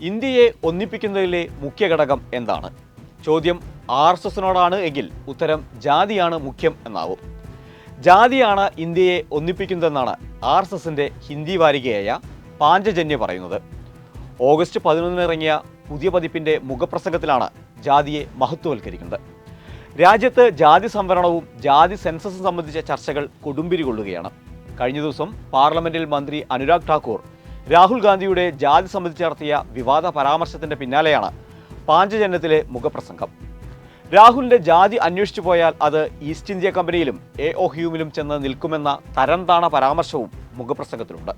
ഇന്ത്യയെ ഒന്നിപ്പിക്കുന്നതിലെ മുഖ്യ ഘടകം എന്താണ്? ചോദ്യം ആർ എസ് എസിനോടാണ് എങ്കിൽ ഉത്തരം ജാതിയാണ് മുഖ്യം എന്നാവും. ജാതിയാണ് ഇന്ത്യയെ ഒന്നിപ്പിക്കുന്നതെന്നാണ് ആർ എസ് എസിന്റെ ഹിന്ദി വാരികയായ പാഞ്ചജന്യ പറയുന്നത്. ഓഗസ്റ്റ് പതിനൊന്നിന് ഇറങ്ങിയ പുതിയ പതിപ്പിന്റെ മുഖപ്രസംഗത്തിലാണ് ജാതിയെ മഹത്വവൽക്കരിക്കുന്നത്. രാജ്യത്ത് ജാതി സംവരണവും ജാതി സെൻസസും സംബന്ധിച്ച ചർച്ചകൾ കൊടുമ്പിരി കൊള്ളുകയാണ്. കഴിഞ്ഞ ദിവസം പാർലമെന്റിൽ മന്ത്രി അനുരാഗ് ഠാക്കൂർ രാഹുൽ ഗാന്ധിയുടെ ജാതി സംബന്ധിച്ച് നടത്തിയ വിവാദ പരാമർശത്തിന്റെ പിന്നാലെയാണ് പാഞ്ചജന്യത്തിലെ മുഖപ്രസംഗം. രാഹുലിന്റെ ജാതി അന്വേഷിച്ചു പോയാൽ അത് ഈസ്റ്റ് ഇന്ത്യ കമ്പനിയിലും എ ഒ ഹ്യൂമിലും ചെന്ന് നിൽക്കുമെന്ന തരംതാണ പരാമർശവും മുഖപ്രസംഗത്തിലുണ്ട്.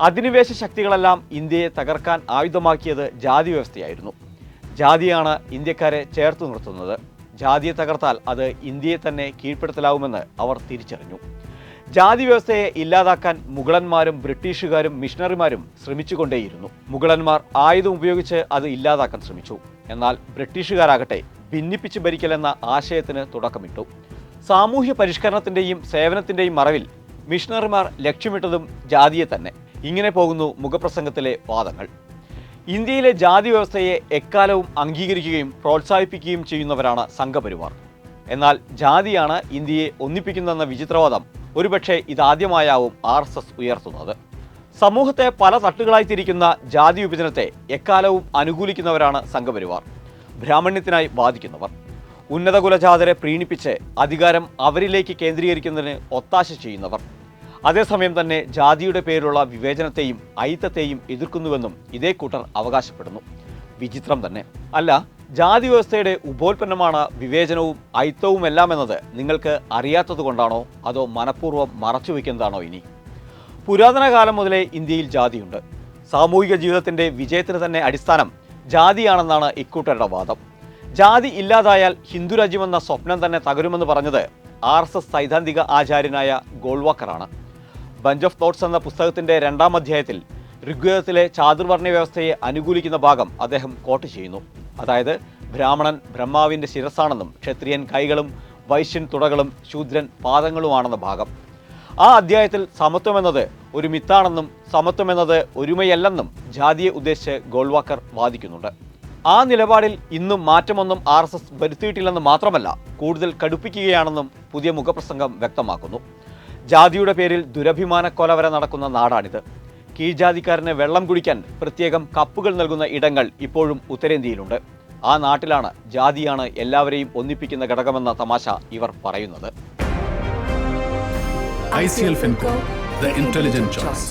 അധിനിവേശ ശക്തികളെല്ലാം ഇന്ത്യയെ തകർക്കാൻ ആയുധമാക്കിയത് ജാതി വ്യവസ്ഥയായിരുന്നു. ജാതിയാണ് ഇന്ത്യക്കാരെ ചേർത്ത് നിർത്തുന്നത്. ജാതിയെ തകർത്താൽ അത് ഇന്ത്യയെ തന്നെ കീഴ്പ്പെടുത്തലാവുമെന്ന് അവർ തിരിച്ചറിഞ്ഞു. ജാതി വ്യവസ്ഥയെ ഇല്ലാതാക്കാൻ മുഗളന്മാരും ബ്രിട്ടീഷുകാരും മിഷണറിമാരും ശ്രമിച്ചുകൊണ്ടേയിരുന്നു. മുഗളന്മാർ ആയുധം ഉപയോഗിച്ച് അത് ഇല്ലാതാക്കാൻ ശ്രമിച്ചു. എന്നാൽ ബ്രിട്ടീഷുകാരാകട്ടെ ഭിന്നിപ്പിച്ച് ഭരിക്കലെന്ന ആശയത്തിന് തുടക്കമിട്ടു. സാമൂഹ്യ പരിഷ്കരണത്തിന്റെയും സേവനത്തിന്റെയും മറവിൽ മിഷണറിമാർ ലക്ഷ്യമിട്ടതും ജാതിയെ തന്നെ. ഇങ്ങനെ പോകുന്നു മുഖപ്രസംഗത്തിലെ വാദങ്ങൾ. ഇന്ത്യയിലെ ജാതി വ്യവസ്ഥയെ എക്കാലവും അംഗീകരിക്കുകയും പ്രോത്സാഹിപ്പിക്കുകയും ചെയ്യുന്നവരാണ് സംഘപരിവാർ. എന്നാൽ ജാതിയാണ് ഇന്ത്യയെ ഒന്നിപ്പിക്കുന്നതെന്ന വിചിത്രവാദം ഒരുപക്ഷെ ഇതാദ്യമായാവും ആർ എസ് എസ് ഉയർത്തുന്നത്. സമൂഹത്തെ പല തട്ടുകളായി തിരിക്കുന്ന ജാതി വിഭജനത്തെ എക്കാലവും അനുകൂലിക്കുന്നവരാണ് സംഘപരിവാർ. ബ്രാഹ്മണ്യത്തിനായി വാദിക്കുന്നവർ. ഉന്നത കുലജാതരെ പ്രീണിപ്പിച്ച് അധികാരം അവരിലേക്ക് കേന്ദ്രീകരിക്കുന്നതിന് ഒത്താശ ചെയ്യുന്നവർ. അതേസമയം തന്നെ ജാതിയുടെ പേരിലുള്ള വിവേചനത്തെയും ഐത്തത്തെയും എതിർക്കുന്നുവെന്നും ഇതേ കൂട്ടർ അവകാശപ്പെടുന്നു. വിചിത്രം തന്നെ. അല്ല ജാതി വ്യവസ്ഥയുടെ ഉപോൽപ്പന്നമാണ് വിവേചനവും ഐത്തവും എല്ലാം എന്നത് നിങ്ങൾക്ക് അറിയാത്തത് കൊണ്ടാണോ? അതോ മനഃപൂർവം മറച്ചു വയ്ക്കുന്നതാണോ ഇനി? പുരാതന കാലം മുതലേ ഇന്ത്യയിൽ ജാതിയുണ്ട്. സാമൂഹിക ജീവിതത്തിന്റെ വിജയത്തിന് തന്നെ അടിസ്ഥാനം ജാതിയാണെന്നാണ് ഇക്കൂട്ടരുടെ വാദം. ജാതി ഇല്ലാതായാൽ ഹിന്ദുരാജ്യമെന്ന സ്വപ്നം തന്നെ തകരുമെന്ന് പറഞ്ഞത് ആർ എസ് എസ് സൈദ്ധാന്തിക ആചാര്യനായ ഗോൾവാക്കറാണ്. ബഞ്ച് ഓഫ് തോട്ട്സ് എന്ന പുസ്തകത്തിന്റെ രണ്ടാം അധ്യായത്തിൽ ഋഗ്വേദത്തിലെ ചാതുർവർണ വ്യവസ്ഥയെ അനുകൂലിക്കുന്ന ഭാഗം അദ്ദേഹം കോട്ട് ചെയ്യുന്നു. അതായത് ബ്രാഹ്മണൻ ബ്രഹ്മാവിന്റെ ശിരസാണെന്നും ക്ഷത്രിയൻ കൈകളും വൈശ്യൻ തുടകളും ശൂദ്രൻ പാദങ്ങളുമാണെന്ന ഭാഗം. ആ അധ്യായത്തിൽ സമത്വം എന്നത് ഒരു മിത്താണെന്നും സമത്വം എന്നത് ഒരുമയല്ലെന്നും ജാതിയെ ഉദ്ദേശിച്ച് ഗോൾവാക്കർ വാദിക്കുന്നുണ്ട്. ആ നിലപാടിൽ ഇന്നും മാറ്റമൊന്നും ആർ എസ് എസ് വരുത്തിയിട്ടില്ലെന്ന് മാത്രമല്ല കൂടുതൽ കടുപ്പിക്കുകയാണെന്നും പുതിയ മുഖപ്രസംഗം വ്യക്തമാക്കുന്നു. ജാതിയുടെ പേരിൽ ദുരഭിമാന കൊല വരെ നടക്കുന്ന നാടാണിത്. കീഴ്ജാതിക്കാരന് വെള്ളം കുടിക്കാൻ പ്രത്യേകം കപ്പുകൾ നൽകുന്ന ഇടങ്ങൾ ഇപ്പോഴും ഉത്തരേന്ത്യയിലുണ്ട് ആ നാട്ടിലാണ് ജാതിയാണ് എല്ലാവരെയും ഒന്നിപ്പിക്കുന്ന ഘടകമെന്ന തമാശ ഇവർ പറയുന്നത് I C L Finco the intelligent choice.